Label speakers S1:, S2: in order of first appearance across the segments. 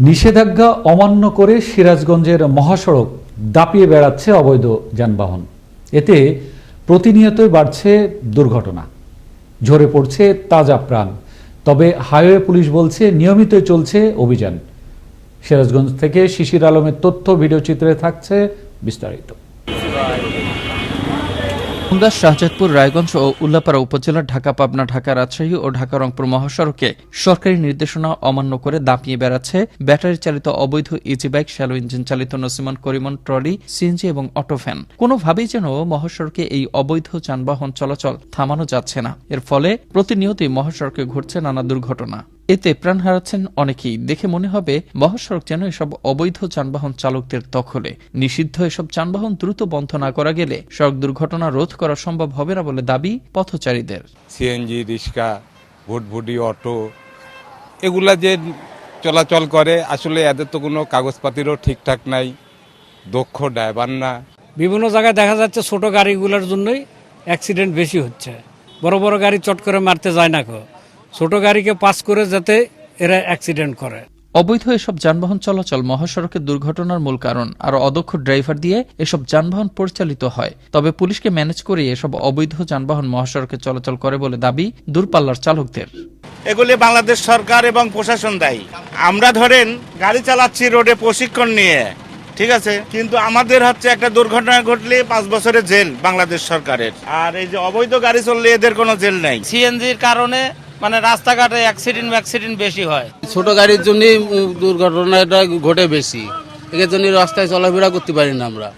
S1: নিষেধাজ্ঞা অমান্য করে সিরাজগঞ্জের মহাসড়ক দাপিয়ে বেড়াচ্ছে অবৈধ যানবাহন। এতে প্রতিনিয়তই বাড়ছে দুর্ঘটনা। ঝরে পড়ছে তাজা প্রাণ। তবে হাইওয়ে পুলিশ বলছে, নিয়মিতই চলছে অভিযান। সিরাজগঞ্জ থেকে শিশির আলমের তথ্য, ভিডিও চিত্রে থাকছে বিস্তারিত।
S2: খুলনা, শাহজাদপুর, রায়গঞ্জ ও উল্লাপাড়া উপজেলার ঢাকা, পাবনা, ঢাকা, রাজশাহী ও ঢাকা, রংপুর মহাসড়কে সরকারি নির্দেশনা অমান্য করে দাপিয়ে বেড়াচ্ছে ব্যাটারি চালিত অবৈধ ইজি বাইক শ্যালো ইঞ্জিন চালিত নসিমন করিমন ট্রলি, সিএনজি এবং অটোফ্যান কোনোভাবেই যেন মহাসড়কে এই অবৈধ যানবাহন চলাচল থামানো যাচ্ছে না। এর ফলে প্রতিনিয়তই মহাসড়কে ঘটছে নানা দুর্ঘটনা। এতে প্রাণ হারাচ্ছেন অনেকেই। দেখে মনে হবে মহাসড়ক যেন এসব অবৈধ যানবাহন চালকদের দখলে। নিষিদ্ধ এসব যানবাহন দ্রুত বন্ধ না করা গেলে সড়ক দুর্ঘটনা রোধ করা সম্ভব হবে না বলে দাবি পথচারীদের।
S3: সিএনজি রিক্সা ভুটভুটি অটো এগুলা যে চলাচল করে আসলে এদের তো কোনো কাগজপাতিরও ঠিকঠাক নাই দক্ষ ড্রাইভার না।
S4: বিভিন্ন জায়গায় দেখা যাচ্ছে ছোট গাড়িগুলোর জন্যই অ্যাক্সিডেন্ট বেশি হচ্ছে। বড় বড় গাড়ি চট করে মারতে যায় না কো ছোট গাড়িকে পাস করে যাতে এরা অ্যাক্সিডেন্ট করে।
S2: অবৈধ এসব যানবাহন চলাচল মহাসড়কের দুর্ঘটনার মূল কারণ আর অদক্ষ ড্রাইভার দিয়ে এসব যানবাহন পরিচালিত হয়। তবে পুলিশকে ম্যানেজ করে এসব অবৈধ যানবাহন মহাসড়কে চলাচল করে বলে দাবি দূরপাল্লার চালকদের।
S5: এগুলি বাংলাদেশ সরকার এবং প্রশাসন দায়ী। আমরা ধরেন গাড়ি চালাচ্ছি রোডে প্রশিক্ষণ নিয়ে ঠিক আছে? কিন্তু আমাদের হচ্ছে একটা দুর্ঘটনা ঘটলে পাঁচ বছরের জেল বাংলাদেশ সরকারের। আর এই যে অবৈধ গাড়ি চললে এদের কোনো জেল নেই।
S6: সিএনজির কারণে মানে রাস্তাঘাটে অ্যাক্সিডেন্ট অ্যাক্সিডেন্ট বেশি হয়।
S7: ছোট গাড়ির জন্যই দুর্ঘটনাটা ঘটে বেশি। এর জন্য রাস্তায় চলাফেরা করতে পারি না আমরা।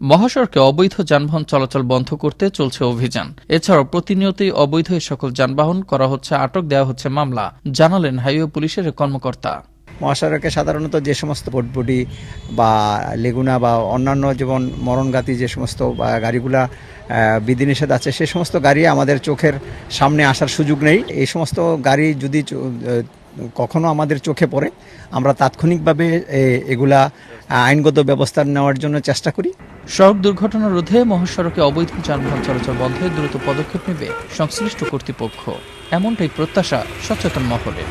S2: মহাসড়কে অবৈধ যানবাহন চলাচল বন্ধ করতে চলছে অভিযান। এছাড়াও প্রতিনিয়তই অবৈধ সকল যানবাহন করা হচ্ছে আটক দেওয়া হচ্ছে মামলা জানালেন হাইওয়ে পুলিশের কর্মকর্তা।
S8: মহাসড়কে সাধারণত যে সমস্ত ভটভটি বা লেগুনা বা অন্যান্য যেমন মরণঘাতী যে সমস্ত গাড়িগুলা বিধিনিষেধ আছে, সে সমস্ত গাড়ি আমাদের চোখের সামনে আসার সুযোগ নেই। এই সমস্ত গাড়ি যদি কখনো আমাদের চোখে পড়ে, আমরা তাৎক্ষণিকভাবে এগুলা আইনগত ব্যবস্থা নেওয়ার জন্য চেষ্টা করি।
S2: সড়ক দুর্ঘটনা রোধে মহাসড়কে অবৈধ যানবাহন চলাচল বন্ধে দ্রুত পদক্ষেপ নেবে সংশ্লিষ্ট কর্তৃপক্ষ। এমনটাই প্রত্যাশা সচেতন মহলের।